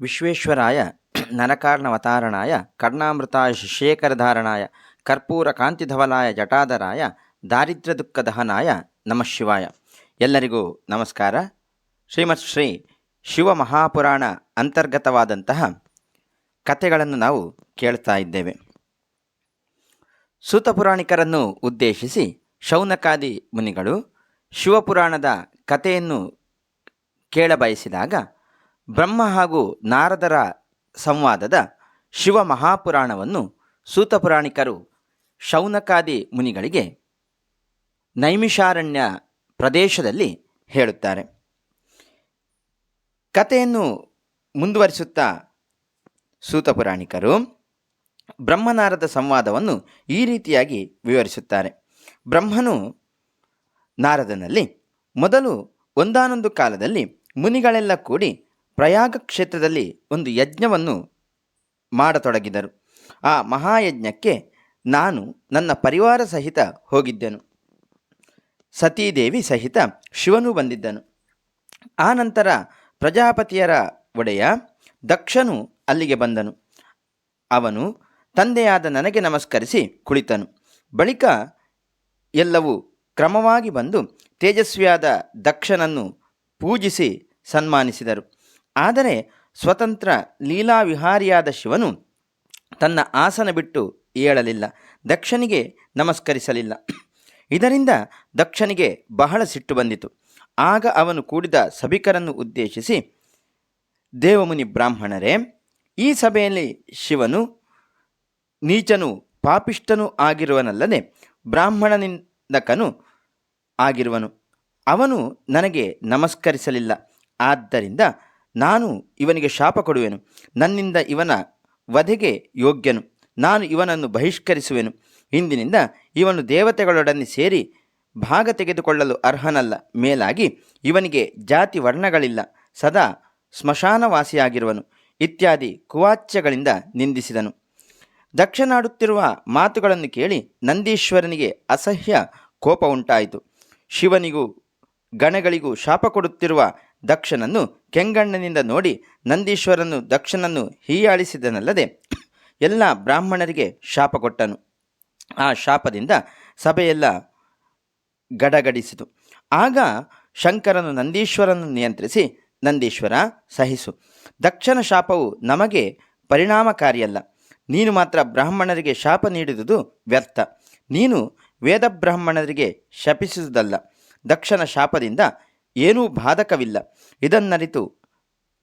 ವಿಶ್ವೇಶ್ವರಾಯ ನರಕಾರ್ಣವತಾರಣಾಯ ಕರ್ಣಾಮೃತಾಯ ಶೇಖರಧಾರಣಾಯ ಕರ್ಪೂರ ಕಾಂತಿಧವಲಾಯ ಜಟಾಧರಾಯ ದಾರಿದ್ರ್ಯ ದುಃಖ ದಹನಾಯ ನಮಃ ಶಿವಾಯ. ಎಲ್ಲರಿಗೂ ನಮಸ್ಕಾರ. ಶ್ರೀಮತ್ ಶ್ರೀ ಶಿವ ಮಹಾಪುರಾಣ ಅಂತರ್ಗತವಾದಂತಹ ಕಥೆಗಳನ್ನು ನಾವು ಕೇಳ್ತಾ ಇದ್ದೇವೆ. ಸೂತ ಪುರಾಣಿಕರನ್ನು ಉದ್ದೇಶಿಸಿ ಶೌನಕಾದಿ ಮುನಿಗಳು ಶಿವಪುರಾಣದ ಕಥೆಯನ್ನು ಕೇಳಬಯಸಿದಾಗ ಬ್ರಹ್ಮ ಹಾಗೂ ನಾರದರ ಸಂವಾದದ ಶಿವ ಮಹಾಪುರಾಣವನ್ನು ಸೂತಪುರಾಣಿಕರು ಶೌನಕಾದಿ ಮುನಿಗಳಿಗೆ ನೈಮಿಷಾರಣ್ಯ ಪ್ರದೇಶದಲ್ಲಿ ಹೇಳುತ್ತಾರೆ. ಕಥೆಯನ್ನು ಮುಂದುವರಿಸುತ್ತಾ ಸೂತಪುರಾಣಿಕರು ಬ್ರಹ್ಮನಾರದ ಸಂವಾದವನ್ನು ಈ ರೀತಿಯಾಗಿ ವಿವರಿಸುತ್ತಾರೆ. ಬ್ರಹ್ಮನು ನಾರದನಲ್ಲಿ ಮೊದಲು ಒಂದಾನೊಂದು ಕಾಲದಲ್ಲಿ ಮುನಿಗಳೆಲ್ಲ ಕೂಡಿ ಪ್ರಯಾಗ ಕ್ಷೇತ್ರದಲ್ಲಿ ಒಂದು ಯಜ್ಞವನ್ನು ಮಾಡತೊಡಗಿದರು. ಆ ಮಹಾಯಜ್ಞಕ್ಕೆ ನಾನು ನನ್ನ ಪರಿವಾರ ಸಹಿತ ಹೋಗಿದ್ದೆನು. ಸತೀದೇವಿ ಸಹಿತ ಶಿವನು ಬಂದಿದ್ದನು. ಆ ನಂತರ ಪ್ರಜಾಪತಿಯರ ಒಡೆಯ ದಕ್ಷನು ಅಲ್ಲಿಗೆ ಬಂದನು. ಅವನು ತಂದೆಯಾದ ನನಗೆ ನಮಸ್ಕರಿಸಿ ಕುಳಿತನು. ಬಳಿಕ ಎಲ್ಲವೂ ಕ್ರಮವಾಗಿ ಬಂದು ತೇಜಸ್ವಿಯಾದ ದಕ್ಷನನ್ನು ಪೂಜಿಸಿ ಸನ್ಮಾನಿಸಿದರು. ಆದರೆ ಸ್ವತಂತ್ರ ಲೀಲಾ ವಿಹಾರಿಯಾದ ಶಿವನು ತನ್ನ ಆಸನ ಬಿಟ್ಟು ಏಳಲಿಲ್ಲ, ದಕ್ಷನಿಗೆ ನಮಸ್ಕರಿಸಲಿಲ್ಲ. ಇದರಿಂದ ದಕ್ಷನಿಗೆ ಬಹಳ ಸಿಟ್ಟು ಬಂದಿತು. ಆಗ ಅವನು ಕೂಡಿದ ಸಭಿಕರನ್ನು ಉದ್ದೇಶಿಸಿ, ದೇವಮುನಿ ಬ್ರಾಹ್ಮಣರೇ, ಈ ಸಭೆಯಲ್ಲಿ ಶಿವನು ನೀಚನು ಪಾಪಿಷ್ಟನೂ ಆಗಿರುವನಲ್ಲದೆ ಬ್ರಾಹ್ಮಣನಿಂದಕನು ಆಗಿರುವನು. ಅವನು ನನಗೆ ನಮಸ್ಕರಿಸಲಿಲ್ಲ. ಆದ್ದರಿಂದ ನಾನು ಇವನಿಗೆ ಶಾಪ ಕೊಡುವೆನು. ನನ್ನಿಂದ ಇವನ ವಧೆಗೆ ಯೋಗ್ಯನು. ನಾನು ಇವನನ್ನು ಬಹಿಷ್ಕರಿಸುವೆನು. ಇಂದಿನಿಂದ ಇವನು ದೇವತೆಗಳೊಡನೆ ಸೇರಿ ಭಾಗ ತೆಗೆದುಕೊಳ್ಳಲು ಅರ್ಹನಲ್ಲ. ಮೇಲಾಗಿ ಇವನಿಗೆ ಜಾತಿ ವರ್ಣಗಳಿಲ್ಲ. ಸದಾ ಸ್ಮಶಾನವಾಸಿಯಾಗಿರುವನು. ಇತ್ಯಾದಿ ಕುವಾಚ್ಯಗಳಿಂದ ನಿಂದಿಸಿದನು. ದಕ್ಷನಾಡುತ್ತಿರುವ ಮಾತುಗಳನ್ನು ಕೇಳಿ ನಂದೀಶ್ವರನಿಗೆ ಅಸಹ್ಯ ಕೋಪ ಉಂಟಾಯಿತು. ಶಿವನಿಗೂ ಗಣಗಳಿಗೂ ಶಾಪ ಕೊಡುತ್ತಿರುವ ದಕ್ಷನನ್ನು ಕೆಂಗಣ್ಣನಿಂದ ನೋಡಿ ನಂದೀಶ್ವರನು ದಕ್ಷನನ್ನು ಹೀಯಾಳಿಸಿದನಲ್ಲದೆ ಎಲ್ಲ ಬ್ರಾಹ್ಮಣರಿಗೆ ಶಾಪ ಕೊಟ್ಟನು. ಆ ಶಾಪದಿಂದ ಸಭೆಯೆಲ್ಲ ಗಡಗಡಿಸಿತು. ಆಗ ಶಂಕರನು ನಂದೀಶ್ವರನ್ನು ನಿಯಂತ್ರಿಸಿ, ನಂದೀಶ್ವರ, ಸಹಿಸು. ದಕ್ಷನ ಶಾಪವು ನಮಗೆ ಪರಿಣಾಮಕಾರಿಯಲ್ಲ. ನೀನು ಮಾತ್ರ ಬ್ರಾಹ್ಮಣರಿಗೆ ಶಾಪ ನೀಡಿದುದು ವ್ಯರ್ಥ. ನೀನು ವೇದ ಬ್ರಾಹ್ಮಣರಿಗೆ ಶಪಿಸುವುದಲ್ಲ. ದಕ್ಷನ ಶಾಪದಿಂದ ಏನೂ ಬಾಧಕವಿಲ್ಲ. ಇದನ್ನರಿತು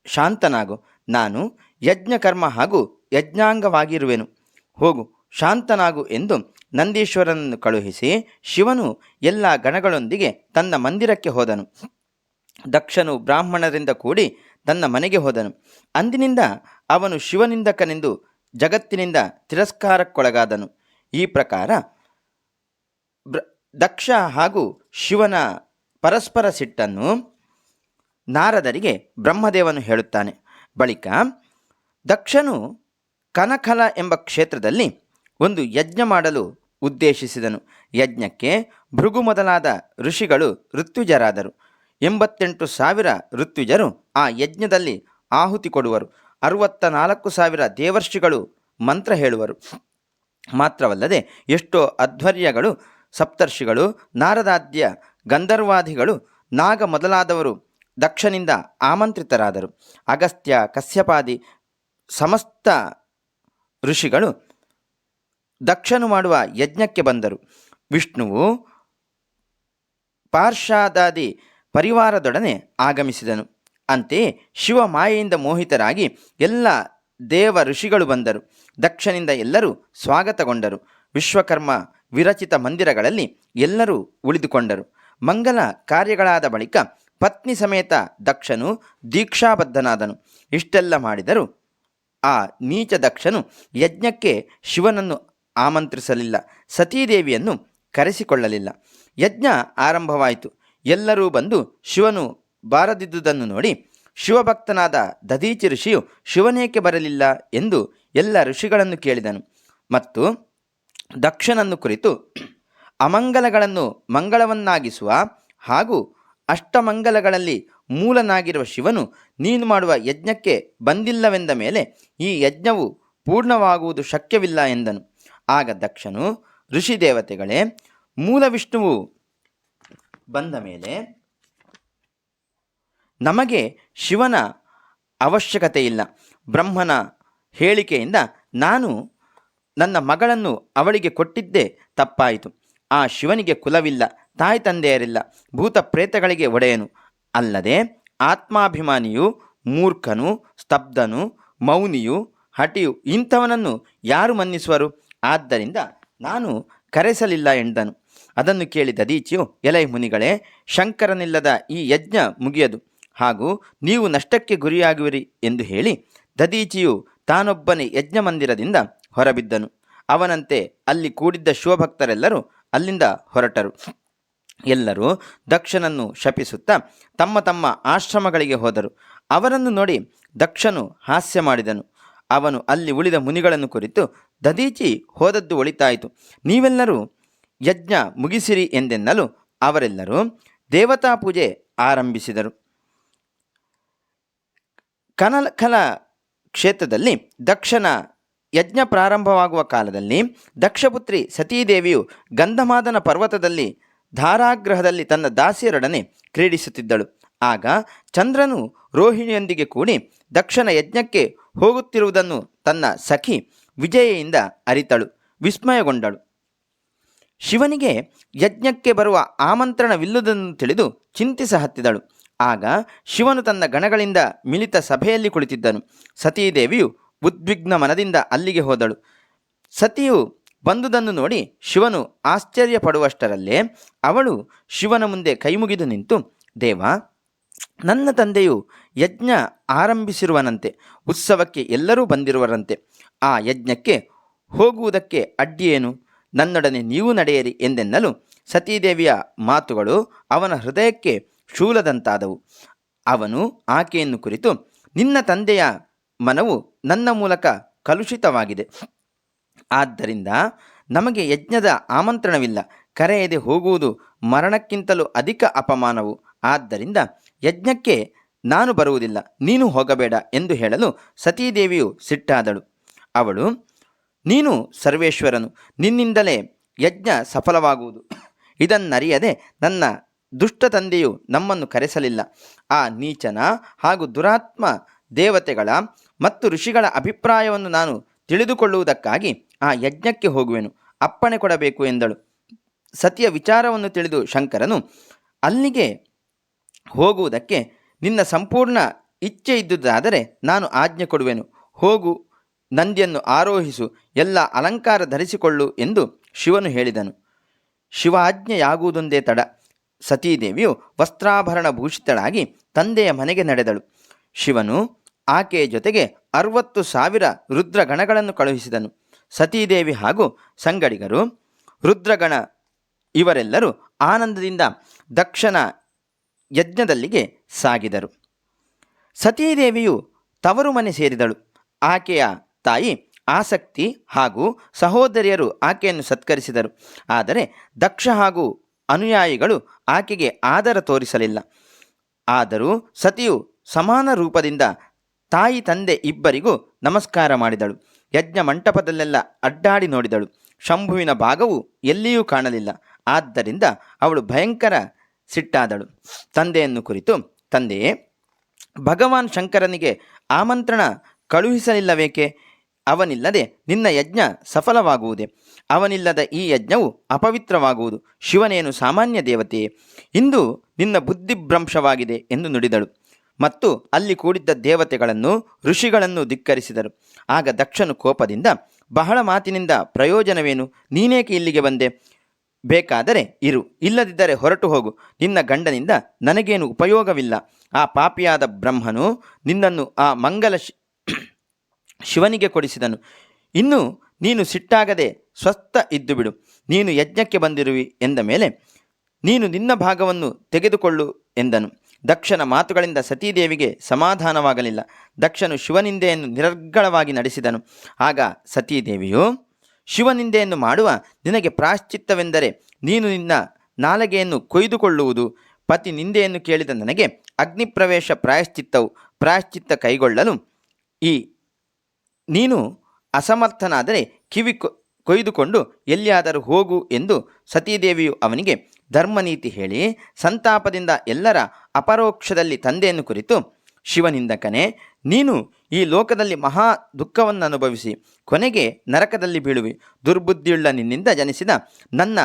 ಶಾಂತನಾಗು. ನಾನು ಯಜ್ಞಕರ್ಮ ಹಾಗೂ ಯಜ್ಞಾಂಗವಾಗಿರುವೆನು. ಹೋಗು, ಶಾಂತನಾಗು ಎಂದು ನಂದೀಶ್ವರನನ್ನು ಕಳುಹಿಸಿ ಶಿವನು ಎಲ್ಲ ಗಣಗಳೊಂದಿಗೆ ತನ್ನ ಮಂದಿರಕ್ಕೆ ಹೋದನು. ದಕ್ಷನು ಬ್ರಾಹ್ಮಣರಿಂದ ಕೂಡಿ ತನ್ನ ಮನೆಗೆ ಹೋದನು. ಅಂದಿನಿಂದ ಅವನು ಶಿವನಿಂದಕನೆಂದು ಜಗತ್ತಿನಿಂದ ತಿರಸ್ಕಾರಕ್ಕೊಳಗಾದನು. ಈ ಪ್ರಕಾರ ಬ್ರ ದಕ್ಷ ಹಾಗೂ ಶಿವನ ಪರಸ್ಪರ ಸಿಟ್ಟನ್ನು ನಾರದರಿಗೆ ಬ್ರಹ್ಮದೇವನು ಹೇಳುತ್ತಾನೆ. ಬಳಿಕ ದಕ್ಷನು ಕನಕಲ ಎಂಬ ಕ್ಷೇತ್ರದಲ್ಲಿ ಒಂದು ಯಜ್ಞ ಮಾಡಲು ಉದ್ದೇಶಿಸಿದನು. ಯಜ್ಞಕ್ಕೆ ಭೃಗು ಮೊದಲಾದ ಋಷಿಗಳು ಋತ್ಯುಜರಾದರು ಎಂಬತ್ತೆಂಟು ಸಾವಿರ ಋತ್ವಿಜರು ಆ ಯಜ್ಞದಲ್ಲಿ ಆಹುತಿ ಕೊಡುವರು. ಅರುವತ್ತ ನಾಲ್ಕು ಸಾವಿರ ದೇವರ್ಷಿಗಳು ಮಂತ್ರ ಹೇಳುವರು. ಮಾತ್ರವಲ್ಲದೆ ಎಷ್ಟೋ ಅಧ್ವರ್ಯಗಳು, ಸಪ್ತರ್ಷಿಗಳು, ನಾರದಾದ್ಯ ಗಂಧರ್ವಾದಿಗಳು ನಾಗ ಮೊದಲಾದವರು ದಕ್ಷನಿಂದ ಆಮಂತ್ರಿತರಾದರು. ಅಗಸ್ತ್ಯ ಕಸ್ಯಪಾದಿ ಸಮಸ್ತ ಋಷಿಗಳು ದಕ್ಷನು ಮಾಡುವ ಯಜ್ಞಕ್ಕೆ ಬಂದರು. ವಿಷ್ಣುವು ಪಾರ್ಷಾದಾದಿ ಪರಿವಾರದೊಡನೆ ಆಗಮಿಸಿದನು. ಅಂತೆಯೇ ಶಿವ ಮಾಯೆಯಿಂದ ಮೋಹಿತರಾಗಿ ಎಲ್ಲ ದೇವ ಋಷಿಗಳು ಬಂದರು. ದಕ್ಷನಿಂದ ಎಲ್ಲರೂ ಸ್ವಾಗತಗೊಂಡರು. ವಿಶ್ವಕರ್ಮ ವಿರಚಿತ ಮಂದಿರಗಳಲ್ಲಿ ಎಲ್ಲರೂ ಉಳಿದುಕೊಂಡರು. ಮಂಗಲ ಕಾರ್ಯಗಳಾದ ಬಳಿಕ ಪತ್ನಿ ಸಮೇತ ದಕ್ಷನು ದೀಕ್ಷಾಬದ್ಧನಾದನು. ಇಷ್ಟೆಲ್ಲ ಮಾಡಿದರೂ ಆ ನೀಚ ದಕ್ಷನು ಯಜ್ಞಕ್ಕೆ ಶಿವನನ್ನು ಆಮಂತ್ರಿಸಲಿಲ್ಲ, ಸತೀದೇವಿಯನ್ನು ಕರೆಸಿಕೊಳ್ಳಲಿಲ್ಲ. ಯಜ್ಞ ಆರಂಭವಾಯಿತು. ಎಲ್ಲರೂ ಬಂದು ಶಿವನು ಬಾರದಿದ್ದುದನ್ನು ನೋಡಿ ಶಿವಭಕ್ತನಾದ ದಧೀಚಿ ಋಷಿಯು ಶಿವನೇಕೆ ಬರಲಿಲ್ಲ ಎಂದು ಎಲ್ಲ ಋಷಿಗಳನ್ನು ಕೇಳಿದನು. ಮತ್ತು ದಕ್ಷನನ್ನು ಕುರಿತು ಅಮಂಗಲಗಳನ್ನು ಮಂಗಳವನ್ನಾಗಿಸುವ ಹಾಗೂ ಅಷ್ಟಮಂಗಲಗಳಲ್ಲಿ ಮೂಲನಾಗಿರುವ ಶಿವನು ನೀನು ಮಾಡುವ ಯಜ್ಞಕ್ಕೆ ಬಂದಿಲ್ಲವೆಂದ ಮೇಲೆ ಈ ಯಜ್ಞವು ಪೂರ್ಣವಾಗುವುದು ಶಕ್ಯವಿಲ್ಲ ಎಂದನು. ಆಗ ದಕ್ಷನು, ಋಷಿ ದೇವತೆಗಳೇ, ಮೂಲ ವಿಷ್ಣುವು ಬಂದ ಮೇಲೆ ನಮಗೆ ಶಿವನ ಅವಶ್ಯಕತೆ ಇಲ್ಲ ಬ್ರಹ್ಮನ ಹೇಳಿಕೆಯಿಂದ ನಾನು ನನ್ನ ಮಗಳನ್ನು ಅವಳಿಗೆ ಕೊಟ್ಟಿದ್ದೇ ತಪ್ಪಾಯಿತು. ಆ ಶಿವನಿಗೆ ಕುಲವಿಲ್ಲ, ತಾಯಿ ತಂದೆಯರಿಲ್ಲ, ಭೂತ ಪ್ರೇತಗಳಿಗೆ ಒಡೆಯನು. ಅಲ್ಲದೆ ಆತ್ಮಾಭಿಮಾನಿಯು ಮೂರ್ಖನು, ಸ್ತಬ್ಧನು, ಮೌನಿಯು, ಹಟಿಯು, ಇಂಥವನನ್ನು ಯಾರು ಮನ್ನಿಸುವರು? ಆದ್ದರಿಂದ ನಾನು ಕರೆಸಲಿಲ್ಲ ಎಂದನು. ಅದನ್ನು ಕೇಳಿದ ದೀಚಿಯು ಎಲೈ ಮುನಿಗಳೇ, ಶಂಕರನಿಲ್ಲದ ಈ ಯಜ್ಞ ಮುಗಿಯದು. ಹಾಗೂ ನೀವು ನಷ್ಟಕ್ಕೆ ಗುರಿಯಾಗುವಿರಿ ಎಂದು ಹೇಳಿ ದದೀಚಿಯು ತಾನೊಬ್ಬನೇ ಯಜ್ಞ ಮಂದಿರದಿಂದ ಹೊರಬಿದ್ದನು. ಅವನಂತೆ ಅಲ್ಲಿ ಕೂಡಿದ್ದ ಶಿವಭಕ್ತರೆಲ್ಲರೂ ಅಲ್ಲಿಂದ ಹೊರಟರು. ಎಲ್ಲರೂ ದಕ್ಷನನ್ನು ಶಪಿಸುತ್ತಾ ತಮ್ಮ ತಮ್ಮ ಆಶ್ರಮಗಳಿಗೆ ಹೋದರು. ಅವರನ್ನು ನೋಡಿ ದಕ್ಷನು ಹಾಸ್ಯ ಮಾಡಿದನು. ಅವನು ಅಲ್ಲಿ ಉಳಿದ ಮುನಿಗಳನ್ನು ಕುರಿತು ದದೀಚಿ ಹೋದದ್ದು ಒಳಿತಾಯಿತು. ನೀವೆಲ್ಲರೂ ಯಜ್ಞ ಮುಗಿಸಿರಿ ಎಂದೆನ್ನಲು ಅವರೆಲ್ಲರೂ ದೇವತಾ ಪೂಜೆ ಆರಂಭಿಸಿದರು. ಕನಕಲ ಕ್ಷೇತ್ರದಲ್ಲಿ ದಕ್ಷನ ಯಜ್ಞ ಪ್ರಾರಂಭವಾಗುವ ಕಾಲದಲ್ಲಿ ದಕ್ಷಪುತ್ರಿ ಸತೀದೇವಿಯು ಗಂಧಮಾದನ ಪರ್ವತದಲ್ಲಿ ಧಾರಾಗ್ರಹದಲ್ಲಿ ತನ್ನ ದಾಸಿಯರೊಡನೆ ಕ್ರೀಡಿಸುತ್ತಿದ್ದಳು. ಆಗ ಚಂದ್ರನು ರೋಹಿಣಿಯೊಂದಿಗೆ ಕೂಡಿ ದಕ್ಷನ ಯಜ್ಞಕ್ಕೆ ಹೋಗುತ್ತಿರುವುದನ್ನು ತನ್ನ ಸಖಿ ವಿಜಯೆಯಿಂದ ಅರಿತಳು, ವಿಸ್ಮಯಗೊಂಡಳು. ಶಿವನಿಗೆ ಯಜ್ಞಕ್ಕೆ ಬರುವ ಆಮಂತ್ರಣವಿಲ್ಲದನ್ನು ತಿಳಿದು ಚಿಂತಿಸ ಹತ್ತಿದಳು. ಆಗ ಶಿವನು ತನ್ನ ಗಣಗಳಿಂದ ಮಿಲಿತ ಸಭೆಯಲ್ಲಿ ಕುಳಿತಿದ್ದನು. ಸತೀದೇವಿಯು ಉದ್ವಿಗ್ನ ಮನದಿಂದ ಅಲ್ಲಿಗೆ ಹೋದಳು. ಸತಿಯು ಬಂದುದನ್ನು ನೋಡಿ ಶಿವನು ಆಶ್ಚರ್ಯಪಡುವಷ್ಟರಲ್ಲೇ ಅವಳು ಶಿವನ ಮುಂದೆ ಕೈಮುಗಿದು ನಿಂತು, ದೇವ, ನನ್ನ ತಂದೆಯು ಯಜ್ಞ ಆರಂಭಿಸಿರುವನಂತೆ, ಉತ್ಸವಕ್ಕೆ ಎಲ್ಲರೂ ಬಂದಿರುವರಂತೆ, ಆ ಯಜ್ಞಕ್ಕೆ ಹೋಗುವುದಕ್ಕೆ ಅಡ್ಡಿಯೇನು? ನನ್ನೊಡನೆ ನೀವು ನಡೆಯಿರಿ ಎಂದೆನ್ನಲು ಸತೀದೇವಿಯ ಮಾತುಗಳು ಅವನ ಹೃದಯಕ್ಕೆ ಶೂಲದಂತಾದವು. ಅವನು ಆಕೆಯನ್ನು ಕುರಿತು, ನಿನ್ನ ತಂದೆಯ ಮನವು ನನ್ನ ಮೂಲಕ ಕಲುಷಿತವಾಗಿದೆ. ಆದ್ದರಿಂದ ನಮಗೆ ಯಜ್ಞದ ಆಮಂತ್ರಣವಿಲ್ಲ. ಕರೆಯದೆ ಹೋಗುವುದು ಮರಣಕ್ಕಿಂತಲೂ ಅಧಿಕ ಅಪಮಾನವು. ಆದ್ದರಿಂದ ಯಜ್ಞಕ್ಕೆ ನಾನು ಬರುವುದಿಲ್ಲ. ನೀನು ಹೋಗಬೇಡ ಎಂದು ಹೇಳಲು ಸತೀದೇವಿಯು ಸಿಟ್ಟಾದಳು. ಅವಳು, ನೀನು ಸರ್ವೇಶ್ವರನು. ನಿನ್ನಿಂದಲೇ ಯಜ್ಞ ಸಫಲವಾಗುವುದು. ಇದನ್ನರಿಯದೆ ನನ್ನ ದುಷ್ಟ ತಂದೆಯು ನಮ್ಮನ್ನು ಕರೆಸಲಿಲ್ಲ. ಆ ನೀಚನ ಹಾಗೂ ದುರಾತ್ಮ ದೇವತೆಗಳ ಮತ್ತು ಋಷಿಗಳ ಅಭಿಪ್ರಾಯವನ್ನು ನಾನು ತಿಳಿದುಕೊಳ್ಳುವುದಕ್ಕಾಗಿ ಆ ಯಜ್ಞಕ್ಕೆ ಹೋಗುವೆನು. ಅಪ್ಪಣೆ ಕೊಡಬೇಕು ಎಂದಳು. ಸತಿಯ ವಿಚಾರವನ್ನು ತಿಳಿದು ಶಂಕರನು, ಅಲ್ಲಿಗೆ ಹೋಗುವುದಕ್ಕೆ ನಿನ್ನ ಸಂಪೂರ್ಣ ಇಚ್ಛೆ ಇದ್ದುದಾದರೆ ನಾನು ಆಜ್ಞೆ ಕೊಡುವೆನು. ಹೋಗು, ನಂದಿಯನ್ನು ಆರೋಹಿಸು, ಎಲ್ಲ ಅಲಂಕಾರ ಧರಿಸಿಕೊಳ್ಳು ಎಂದು ಶಿವನು ಹೇಳಿದನು. ಶಿವಾಜ್ಞೆಯಾಗುವುದೊಂದೇ ತಡ. ಸತೀದೇವಿಯು ವಸ್ತ್ರಾಭರಣ ಭೂಷಿತಳಾಗಿ ತಂದೆಯ ಮನೆಗೆ ನಡೆದಳು. ಶಿವನು ಆಕೆಯ ಜೊತೆಗೆ ಅರವತ್ತು ಸಾವಿರ ರುದ್ರಗಣಗಳನ್ನು ಕಳುಹಿಸಿದನು. ಸತೀದೇವಿ ಹಾಗೂ ಸಂಗಡಿಗರು, ರುದ್ರಗಣ ಇವರೆಲ್ಲರೂ ಆನಂದದಿಂದ ದಕ್ಷನ ಯಜ್ಞದಲ್ಲಿಗೆ ಸಾಗಿದರು. ಸತೀದೇವಿಯು ತವರು ಮನೆ ಸೇರಿದಳು. ಆಕೆಯ ತಾಯಿ ಆಸಕ್ತಿ ಹಾಗೂ ಸಹೋದರಿಯರು ಆಕೆಯನ್ನು ಸತ್ಕರಿಸಿದರು. ಆದರೆ ದಕ್ಷ ಹಾಗೂ ಅನುಯಾಯಿಗಳು ಆಕೆಗೆ ಆದರ ತೋರಿಸಲಿಲ್ಲ. ಆದರೂ ಸತಿಯು ಸಮಾನ ರೂಪದಿಂದ ತಾಯಿ ತಂದೆ ಇಬ್ಬರಿಗೂ ನಮಸ್ಕಾರ ಮಾಡಿದಳು. ಯಜ್ಞ ಮಂಟಪದಲ್ಲೆಲ್ಲ ಅಡ್ಡಾಡಿ ನೋಡಿದಳು. ಶಂಭುವಿನ ಭಾಗವು ಎಲ್ಲಿಯೂ ಕಾಣಲಿಲ್ಲ. ಆದ್ದರಿಂದ ಅವಳು ಭಯಂಕರ ಸಿಟ್ಟಾದಳು. ತಂದೆಯನ್ನು ಕುರಿತು, ತಂದೆಯೇ, ಭಗವಾನ್ ಶಂಕರನಿಗೆ ಆಮಂತ್ರಣ ಕಳುಹಿಸಲಿಲ್ಲವೇಕೆ? ಅವನಿಲ್ಲದೆ ನಿನ್ನ ಯಜ್ಞ ಸಫಲವಾಗುವುದೇ? ಅವನಿಲ್ಲದ ಈ ಯಜ್ಞವು ಅಪವಿತ್ರವಾಗುವುದು. ಶಿವನೇನು ಸಾಮಾನ್ಯ ದೇವತೆಯೇ? ಇಂದು ನಿನ್ನ ಬುದ್ಧಿಭ್ರಂಶವಾಗಿದೆ ಎಂದು ನುಡಿದಳು. ಮತ್ತು ಅಲ್ಲಿ ಕೂಡಿದ್ದ ದೇವತೆಗಳನ್ನು, ಋಷಿಗಳನ್ನು ಧಿಕ್ಕರಿಸಿದರು. ಆಗ ದಕ್ಷನು ಕೋಪದಿಂದ, ಬಹಳ ಮಾತಿನಿಂದ, ಪ್ರಯೋಜನವೇನು? ನೀನೇಕೆ ಇಲ್ಲಿಗೆ ಬಂದೆ? ಬೇಕಾದರೆ ಇರು, ಇಲ್ಲದಿದ್ದರೆ ಹೊರಟು ಹೋಗು. ನಿನ್ನ ಗಂಡನಿಂದ ನನಗೇನು ಉಪಯೋಗವಿಲ್ಲ. ಆ ಪಾಪಿಯಾದ ಬ್ರಹ್ಮನು ನಿನ್ನನ್ನು ಆ ಮಂಗಲ ಶಿವನಿಗೆ ಕೊಡಿಸಿದನು. ಇನ್ನು ನೀನು ಸಿಟ್ಟಾಗದೆ ಸ್ವಸ್ಥ ಇದ್ದು ಬಿಡು ನೀನು ಯಜ್ಞಕ್ಕೆ ಬಂದಿರುವಿ ಎಂದ ಮೇಲೆ, ನೀನು ನಿನ್ನ ಭಾಗವನ್ನು ತೆಗೆದುಕೊಳ್ಳು ಎಂದನು. ದಕ್ಷನ ಮಾತುಗಳಿಂದ ಸತೀದೇವಿಗೆ ಸಮಾಧಾನವಾಗಲಿಲ್ಲ. ದಕ್ಷನು ಶಿವನಿಂದೆಯನ್ನು ನಿರರ್ಗಳವಾಗಿ ನಡೆಸಿದನು. ಆಗ ಸತೀದೇವಿಯು, ಶಿವನಿಂದೆಯನ್ನು ಮಾಡುವ ನಿನಗೆ ಪ್ರಾಶ್ಚಿತ್ತವೆಂದರೆ ನೀನು ನಿನ್ನ ನಾಲಗೆಯನ್ನು ಕೊಯ್ದುಕೊಳ್ಳುವುದು. ಪತಿ ನಿಂದೆಯನ್ನು ಕೇಳಿದ ನನಗೆ ಅಗ್ನಿಪ್ರವೇಶ ಪ್ರಾಯಶ್ಚಿತ್ತವು. ಪ್ರಾಯಶ್ಚಿತ್ತ ಕೈಗೊಳ್ಳಲು ಈ ನೀನು ಅಸಮರ್ಥನಾದರೆ ಕಿವಿ ಕೊಯ್ದುಕೊಂಡು ಎಲ್ಲಿಯಾದರೂ ಹೋಗು ಎಂದು ಸತೀದೇವಿಯು ಅವನಿಗೆ ಧರ್ಮನೀತಿ ಹೇಳಿ ಸಂತಾಪದಿಂದ ಎಲ್ಲರ ಅಪರೋಕ್ಷದಲ್ಲಿ ತಂದೆಯನ್ನು ಕುರಿತು ಶಿವನಿಂದಕನೇ ನೀನು ಈ ಲೋಕದಲ್ಲಿ ಮಹಾ ದುಃಖವನ್ನು ಅನುಭವಿಸಿ, ಕೊನೆಗೆ ನರಕದಲ್ಲಿ ಬೀಳುವಿ. ದುರ್ಬುದ್ಧಿಯುಳ್ಳ ನಿನ್ನಿಂದ ಜನಿಸಿದ ನನ್ನ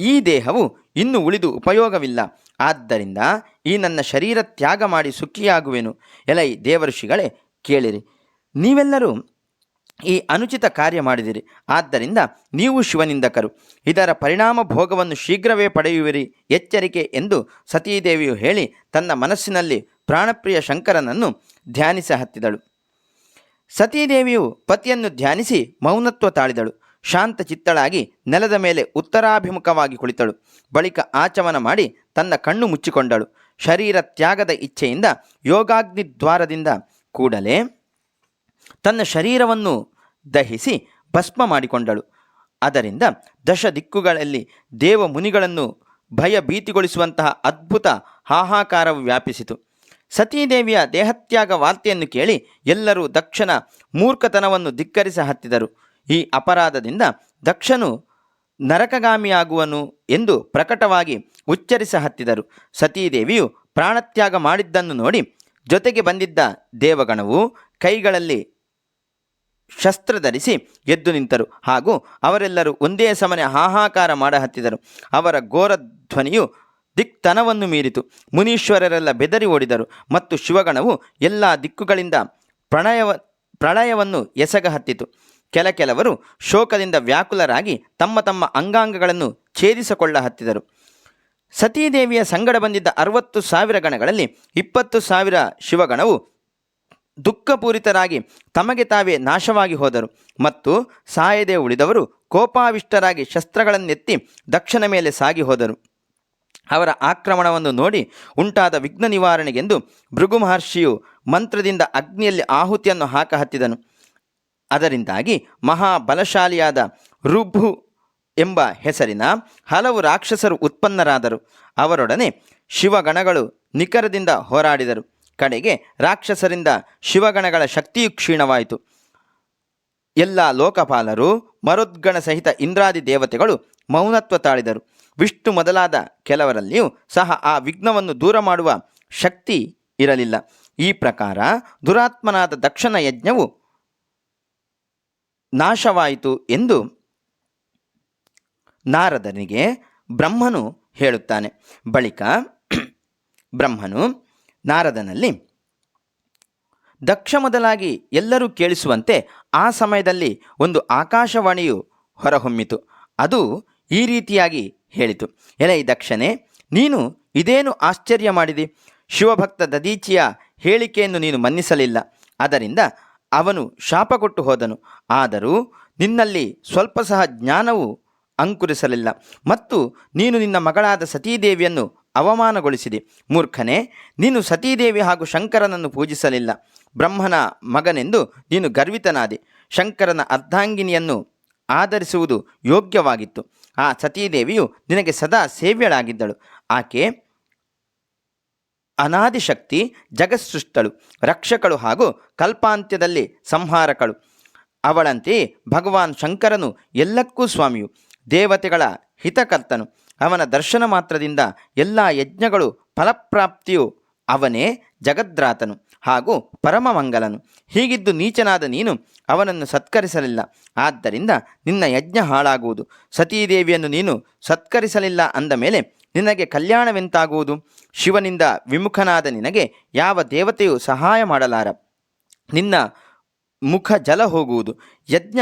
ಈ ದೇಹವು ಇನ್ನು ಉಳಿದು ಉಪಯೋಗವಿಲ್ಲ. ಆದ್ದರಿಂದ ಈ ನನ್ನ ಶರೀರ ತ್ಯಾಗ ಮಾಡಿ ಸುಖಿಯಾಗುವೆನು. ಎಲೈ ದೇವಋಷಿಗಳೇ ಕೇಳಿರಿ. ನೀವೆಲ್ಲರೂ ಈ ಅನುಚಿತ ಕಾರ್ಯ ಮಾಡಿದಿರಿ. ಆದ್ದರಿಂದ ನೀವು ಶಿವನಿಂದಕರು. ಇದರ ಪರಿಣಾಮ ಭೋಗವನ್ನು ಶೀಘ್ರವೇ ಪಡೆಯುವಿರಿ. ಎಚ್ಚರಿಕೆ ಎಂದು ಸತೀದೇವಿಯು ಹೇಳಿ ತನ್ನ ಮನಸ್ಸಿನಲ್ಲಿ ಪ್ರಾಣಪ್ರಿಯ ಶಂಕರನನ್ನು ಧ್ಯಾನಿಸ ಹತ್ತಿದಳು. ಸತೀದೇವಿಯು ಪತಿಯನ್ನು ಧ್ಯಾನಿಸಿ ಮೌನತ್ವ ತಾಳಿದಳು. ಶಾಂತ ಚಿತ್ತಳಾಗಿ ನೆಲದ ಮೇಲೆ ಉತ್ತರಾಭಿಮುಖವಾಗಿ ಕುಳಿತಳು. ಬಳಿಕ ಆಚಮನ ಮಾಡಿ ತನ್ನ ಕಣ್ಣು ಮುಚ್ಚಿಕೊಂಡಳು. ಶರೀರ ತ್ಯಾಗದ ಇಚ್ಛೆಯಿಂದ ಯೋಗಾಗ್ನಿ ದ್ವಾರದಿಂದ ಕೂಡಲೇ ತನ್ನ ಶರೀರವನ್ನು ದಹಿಸಿ ಭಸ್ಮ ಮಾಡಿಕೊಂಡಳು. ಅದರಿಂದ ದಶ ದಿಕ್ಕುಗಳಲ್ಲಿ ದೇವ ಮುನಿಗಳನ್ನು ಭಯ ಭೀತಿಗೊಳಿಸುವಂತಹ ಅದ್ಭುತ ಹಾಹಾಕಾರವು ವ್ಯಾಪಿಸಿತು. ಸತೀದೇವಿಯ ದೇಹತ್ಯಾಗ ವಾರ್ತೆಯನ್ನು ಕೇಳಿ ಎಲ್ಲರೂ ದಕ್ಷನ ಮೂರ್ಖತನವನ್ನು ಧಿಕ್ಕರಿಸ ಹತ್ತಿದರು. ಈ ಅಪರಾಧದಿಂದ ದಕ್ಷನು ನರಕಗಾಮಿಯಾಗುವನು ಎಂದು ಪ್ರಕಟವಾಗಿ ಉಚ್ಚರಿಸ ಹತ್ತಿದರು. ಸತೀದೇವಿಯು ಪ್ರಾಣತ್ಯಾಗ ಮಾಡಿದ್ದನ್ನು ನೋಡಿ ಜೊತೆಗೆ ಬಂದಿದ್ದ ದೇವಗಣವು ಕೈಗಳಲ್ಲಿ ಶಸ್ತ್ರ ಧರಿಸಿ ಎದ್ದು ನಿಂತರು. ಹಾಗೂ ಅವರೆಲ್ಲರೂ ಒಂದೇ ಸಮನೆ ಹಾಹಾಕಾರ ಮಾಡ ಹತ್ತಿದರು ಅವರ ಘೋರ ಧ್ವನಿಯು ದಿಕ್ತನವನ್ನು ಮೀರಿತು. ಮುನೀಶ್ವರರೆಲ್ಲ ಬೆದರಿ ಓಡಿದರು ಮತ್ತು ಶಿವಗಣವು ಎಲ್ಲ ದಿಕ್ಕುಗಳಿಂದ ಪ್ರಣಯವ, ಪ್ರಳಯವನ್ನು ಎಸಗ ಹತ್ತಿತು ಕೆಲ ಕೆಲವರು ಶೋಕದಿಂದ ವ್ಯಾಕುಲರಾಗಿ ತಮ್ಮ ತಮ್ಮ ಅಂಗಾಂಗಗಳನ್ನು ಛೇದಿಸಿಕೊಳ್ಳ ಹತ್ತಿದರು ಸತೀದೇವಿಯ ಸಂಗಡ ಬಂದಿದ್ದ ಅರವತ್ತು ಸಾವಿರ ಗಣಗಳಲ್ಲಿ ಇಪ್ಪತ್ತು ಸಾವಿರ ಶಿವಗಣವು ದುಃಖಪೂರಿತರಾಗಿ ತಮಗೆ ತಾವೇ ನಾಶವಾಗಿ ಹೋದರು. ಮತ್ತು ಸಾಯದೆ ಉಳಿದವರು ಕೋಪಾವಿಷ್ಟರಾಗಿ ಶಸ್ತ್ರಗಳನ್ನೆತ್ತಿ ದಕ್ಷಿಣ ಮೇಲೆ ಸಾಗಿ ಹೋದರು. ಅವರ ಆಕ್ರಮಣವನ್ನು ನೋಡಿ ಉಂಟಾದ ವಿಘ್ನ ನಿವಾರಣೆಗೆಂದು ಭೃಗು ಮಹರ್ಷಿಯು ಮಂತ್ರದಿಂದ ಅಗ್ನಿಯಲ್ಲಿ ಆಹುತಿಯನ್ನು ಹಾಕಹತ್ತಿದನು ಅದರಿಂದಾಗಿ ಮಹಾಬಲಶಾಲಿಯಾದ ರುಭು ಎಂಬ ಹೆಸರಿನ ಹಲವು ರಾಕ್ಷಸರು ಉತ್ಪನ್ನರಾದರು. ಅವರೊಡನೆ ಶಿವಗಣಗಳು ನಿಖರದಿಂದ ಹೋರಾಡಿದರು. ಕಡೆಗೆ ರಾಕ್ಷಸರಿಂದ ಶಿವಗಣಗಳ ಶಕ್ತಿಯು ಕ್ಷೀಣವಾಯಿತು. ಎಲ್ಲ ಲೋಕಪಾಲರು, ಮರುದ್ಗಣ ಸಹಿತ ಇಂದ್ರಾದಿ ದೇವತೆಗಳು ಮೌನತ್ವ ತಾಳಿದರು. ವಿಷ್ಣು ಮೊದಲಾದ ಕೆಲವರಲ್ಲಿಯೂ ಸಹ ಆ ವಿಘ್ನವನ್ನು ದೂರ ಮಾಡುವ ಶಕ್ತಿ ಇರಲಿಲ್ಲ. ಈ ಪ್ರಕಾರ ದುರಾತ್ಮನಾದ ದಕ್ಷನ ಯಜ್ಞವು ನಾಶವಾಯಿತು ಎಂದು ನಾರದನಿಗೆ ಬ್ರಹ್ಮನು ಹೇಳುತ್ತಾನೆ. ಬಳಿಕ ಬ್ರಹ್ಮನು ನಾರದನಲ್ಲಿ, ದಕ್ಷ ಮೊದಲಾಗಿ ಎಲ್ಲರೂ ಕೇಳಿಸುವಂತೆ ಆ ಸಮಯದಲ್ಲಿ ಒಂದು ಆಕಾಶವಾಣಿಯು ಹೊರಹೊಮ್ಮಿತು. ಅದು ಈ ರೀತಿಯಾಗಿ ಹೇಳಿತು. ಎಲೈ ದಕ್ಷನೇ, ನೀನು ಇದೇನು ಆಶ್ಚರ್ಯ ಮಾಡಿದಿ? ಶಿವಭಕ್ತ ದದೀಚಿಯ ಹೇಳಿಕೆಯನ್ನು ನೀನು ಮನ್ನಿಸಲಿಲ್ಲ. ಅದರಿಂದ ಅವನು ಶಾಪ ಕೊಟ್ಟು ಹೋದನು. ಆದರೂ ನಿನ್ನಲ್ಲಿ ಸ್ವಲ್ಪ ಸಹ ಜ್ಞಾನವು ಅಂಕುರಿಸಲಿಲ್ಲ. ಮತ್ತು ನೀನು ನಿನ್ನ ಮಗಳಾದ ಸತೀದೇವಿಯನ್ನು ಅವಮಾನಗೊಳಿಸಿದೆ. ಮೂರ್ಖನೇ, ನೀನು ಸತೀದೇವಿ ಹಾಗೂ ಶಂಕರನನ್ನು ಪೂಜಿಸಲಿಲ್ಲ. ಬ್ರಹ್ಮನ ಮಗನೆಂದು ನೀನು ಗರ್ವಿತನಾದೆ. ಶಂಕರನ ಅರ್ಧಾಂಗಿನಿಯನ್ನು ಆಧರಿಸುವುದು ಯೋಗ್ಯವಾಗಿತ್ತು. ಆ ಸತೀದೇವಿಯು ನಿನಗೆ ಸದಾ ಸೇವ್ಯಳಾಗಿದ್ದಳು. ಆಕೆ ಅನಾದಿಶಕ್ತಿ, ಜಗತ್ಸೃಷ್ಟಳು, ರಕ್ಷಕಳು ಹಾಗೂ ಕಲ್ಪಾಂತ್ಯದಲ್ಲಿ ಸಂಹಾರಕಳು. ಅವಳಂತೆಯೇ ಭಗವಾನ್ ಶಂಕರನು ಎಲ್ಲಕ್ಕೂ ಸ್ವಾಮಿಯು, ದೇವತೆಗಳ ಹಿತಕರ್ತನು. ಅವನ ದರ್ಶನ ಮಾತ್ರದಿಂದ ಎಲ್ಲ ಯಜ್ಞಗಳು ಫಲಪ್ರಾಪ್ತಿಯು ಅವನೇ ಜಗದ್ರಾತನು ಹಾಗೂ ಪರಮಮಂಗಲನು. ಹೀಗಿದ್ದು ನೀಚನಾದ ನೀನು ಅವನನ್ನು ಸತ್ಕರಿಸಲಿಲ್ಲ. ಆದ್ದರಿಂದ ನಿನ್ನ ಯಜ್ಞ ಹಾಳಾಗುವುದು. ಸತೀದೇವಿಯನ್ನು ನೀನು ಸತ್ಕರಿಸಲಿಲ್ಲ ಅಂದ ಮೇಲೆ ನಿನಗೆ ಕಲ್ಯಾಣವೆಂತಾಗುವುದು? ಶಿವನಿಂದ ವಿಮುಖನಾದ ನಿನಗೆ ಯಾವ ದೇವತೆಯು ಸಹಾಯ ಮಾಡಲಾರ? ನಿನ್ನ ಮುಖ ಜಲ ಹೋಗುವುದು. ಯಜ್ಞ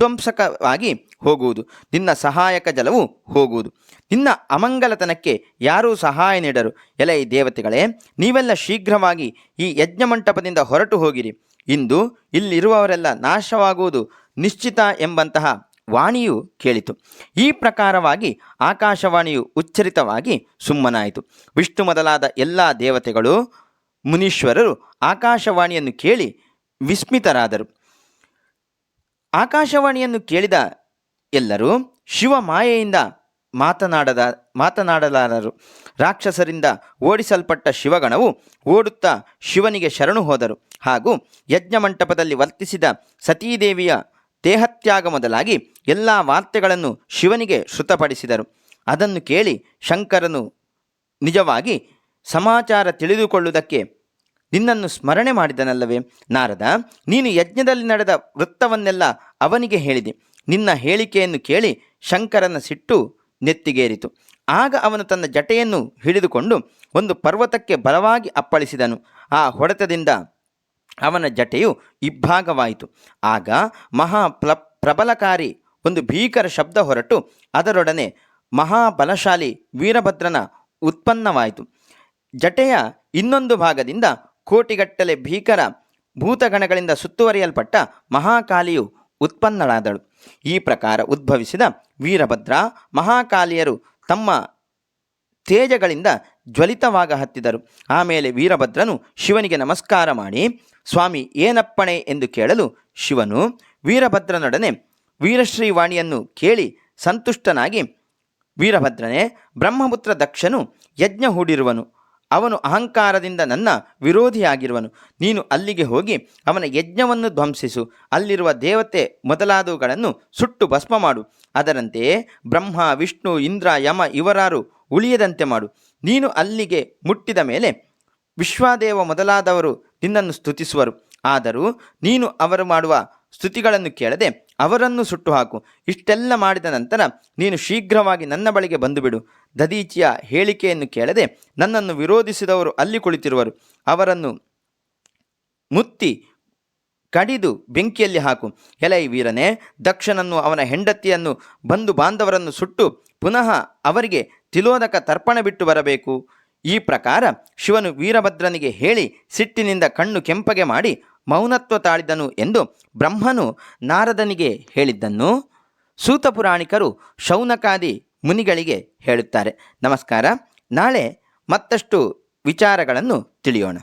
ವಿಧ್ವಂಸಕವಾಗಿ ಹೋಗುವುದು. ನಿನ್ನ ಸಹಾಯಕ ಜಲವು ಹೋಗುವುದು. ನಿನ್ನ ಅಮಂಗಲತನಕ್ಕೆ ಯಾರೂ ಸಹಾಯ ನೀಡರು. ಎಲೈ ದೇವತೆಗಳೇ, ನೀವೆಲ್ಲ ಶೀಘ್ರವಾಗಿ ಈ ಯಜ್ಞಮಂಟಪದಿಂದ ಹೊರಟು ಹೋಗಿರಿ. ಇಂದು ಇಲ್ಲಿರುವವರೆಲ್ಲ ನಾಶವಾಗುವುದು ನಿಶ್ಚಿತ ಎಂಬಂತಹ ವಾಣಿಯು ಕೇಳಿತು. ಈ ಪ್ರಕಾರವಾಗಿ ಆಕಾಶವಾಣಿಯು ಉಚ್ಚರಿತವಾಗಿ ಸುಮ್ಮನಾಯಿತು. ವಿಷ್ಣು ಮೊದಲಾದ ಎಲ್ಲ ದೇವತೆಗಳು, ಮುನೀಶ್ವರರು ಆಕಾಶವಾಣಿಯನ್ನು ಕೇಳಿ ವಿಸ್ಮಿತರಾದರು. ಆಕಾಶವಾಣಿಯನ್ನು ಕೇಳಿದ ಎಲ್ಲರೂ ಶಿವ ಮಾಯೆಯಿಂದ ಮಾತನಾಡದ, ಮಾತನಾಡಲಾರರು. ರಾಕ್ಷಸರಿಂದ ಓಡಿಸಲ್ಪಟ್ಟ ಶಿವಗಣವು ಓಡುತ್ತಾ ಶಿವನಿಗೆ ಶರಣು ಹೋದರು. ಹಾಗೂ ಯಜ್ಞ ಮಂಟಪದಲ್ಲಿ ವರ್ತಿಸಿದ ಸತೀದೇವಿಯ ದೇಹತ್ಯಾಗ ಮೊದಲಾಗಿ ಎಲ್ಲ ವಾರ್ತೆಗಳನ್ನು ಶಿವನಿಗೆ ಶ್ರುತಪಡಿಸಿದರು ಅದನ್ನು ಕೇಳಿ ಶಂಕರನು ನಿಜವಾಗಿ ಸಮಾಚಾರ ತಿಳಿದುಕೊಳ್ಳುವುದಕ್ಕೆ ನಿನ್ನನ್ನು ಸ್ಮರಣೆ ಮಾಡಿದನಲ್ಲವೇ? ನಾರದ, ನೀನು ಯಜ್ಞದಲ್ಲಿ ನಡೆದ ವೃತ್ತವನ್ನೆಲ್ಲ ಅವನಿಗೆ ಹೇಳಿದೆ. ನಿನ್ನ ಹೇಳಿಕೆಯನ್ನು ಕೇಳಿ ಶಂಕರನ ಸಿಟ್ಟು ನೆತ್ತಿಗೇರಿತು. ಆಗ ಅವನು ತನ್ನ ಜಟೆಯನ್ನು ಹಿಡಿದುಕೊಂಡು ಒಂದು ಪರ್ವತಕ್ಕೆ ಬಲವಾಗಿ ಅಪ್ಪಳಿಸಿದನು. ಆ ಹೊಡೆತದಿಂದ ಅವನ ಜಟೆಯು ಇಬ್ಭಾಗವಾಯಿತು. ಆಗ ಮಹಾ ಪ್ರಬಲಕಾರಿ ಒಂದು ಭೀಕರ ಶಬ್ದ ಹೊರಟು. ಅದರೊಡನೆ ಮಹಾಬಲಶಾಲಿ ವೀರಭದ್ರನ ಉತ್ಪನ್ನವಾಯಿತು. ಜಟೆಯ ಇನ್ನೊಂದು ಭಾಗದಿಂದ ಕೋಟಿಗಟ್ಟಲೆ ಭೀಕರ ಭೂತಗಣಗಳಿಂದ ಸುತ್ತುವರಿಯಲ್ಪಟ್ಟ ಮಹಾಕಾಲಿಯು ಉತ್ಪನ್ನಳಾದಳು. ಈ ಪ್ರಕಾರ ಉದ್ಭವಿಸಿದ ವೀರಭದ್ರ ಮಹಾಕಾಲಿಯರು ತಮ್ಮ ತೇಜಗಳಿಂದ ಜ್ವಲಿತವಾಗ ಹತ್ತಿದರು. ಆಮೇಲೆ ವೀರಭದ್ರನು ಶಿವನಿಗೆ ನಮಸ್ಕಾರ ಮಾಡಿ, ಸ್ವಾಮಿ, ಏನಪ್ಪಣೆ? ಎಂದು ಕೇಳಲು ಶಿವನು ವೀರಭದ್ರನೊಡನೆ ವೀರಶ್ರೀವಾಣಿಯನ್ನು ಕೇಳಿ ಸಂತುಷ್ಟನಾಗಿ, ವೀರಭದ್ರನೇ, ಬ್ರಹ್ಮಪುತ್ರ ದಕ್ಷನು ಯಜ್ಞ ಹೂಡಿರುವನು. ಅವನು ಅಹಂಕಾರದಿಂದ ನನ್ನ ವಿರೋಧಿಯಾಗಿರುವನು. ನೀನು ಅಲ್ಲಿಗೆ ಹೋಗಿ ಅವನ ಯಜ್ಞವನ್ನು ಧ್ವಂಸಿಸು. ಅಲ್ಲಿರುವ ದೇವತೆ ಮೊದಲಾದವುಗಳನ್ನು ಸುಟ್ಟು ಭಸ್ಮ ಮಾಡು ಅದರಂತೆಯೇ ಬ್ರಹ್ಮ, ವಿಷ್ಣು, ಇಂದ್ರ, ಯಮ ಇವರಾರು ಉಳಿಯದಂತೆ ಮಾಡು. ನೀನು ಅಲ್ಲಿಗೆ ಮುಟ್ಟಿದ ಮೇಲೆ ವಿಶ್ವಾದೇವ ಮೊದಲಾದವರು ನಿನ್ನನ್ನು ಸ್ತುತಿಸುವರು. ಆದರೂ ನೀನು ಅವರು ಮಾಡುವ ಸ್ತುತಿಗಳನ್ನು ಕೇಳದೆ ಅವರನ್ನು ಸುಟ್ಟು ಹಾಕು ಇಷ್ಟೆಲ್ಲ ಮಾಡಿದ ನಂತರ ನೀನು ಶೀಘ್ರವಾಗಿ ನನ್ನ ಬಳಿಗೆ ಬಂದುಬಿಡು. ದದೀಚಿಯ ಹೇಳಿಕೆಯನ್ನು ಕೇಳದೆ ನನ್ನನ್ನು ವಿರೋಧಿಸಿದವರು ಅಲ್ಲಿ ಕುಳಿತಿರುವರು. ಅವರನ್ನು ಮುತ್ತಿ ಕಡಿದು ಬೆಂಕಿಯಲ್ಲಿ ಹಾಕು. ಎಲೈ ವೀರನೇ, ದಕ್ಷನನ್ನು ಅವನ ಹೆಂಡತಿಯನ್ನು ಬಂಧು ಬಾಂಧವರನ್ನು ಸುಟ್ಟು ಪುನಃ ಅವರಿಗೆ ತಿಲೋದಕ ತರ್ಪಣ ಬಿಟ್ಟು ಬರಬೇಕು. ಈ ಪ್ರಕಾರ ಶಿವನು ವೀರಭದ್ರನಿಗೆ ಹೇಳಿ ಸಿಟ್ಟಿನಿಂದ ಕಣ್ಣು ಕೆಂಪಗೆ ಮಾಡಿ ಮೌನತ್ವ ತಾಳಿದನು ಎಂದು ಬ್ರಹ್ಮನು ನಾರದನಿಗೆ ಹೇಳಿದ್ದನ್ನು ಸೂತ ಪುರಾಣಿಕರು ಶೌನಕಾದಿ ಮುನಿಗಳಿಗೆ ಹೇಳುತ್ತಾರೆ. ನಮಸ್ಕಾರ. ನಾಳೆ ಮತ್ತಷ್ಟು ವಿಚಾರಗಳನ್ನು ತಿಳಿಯೋಣ.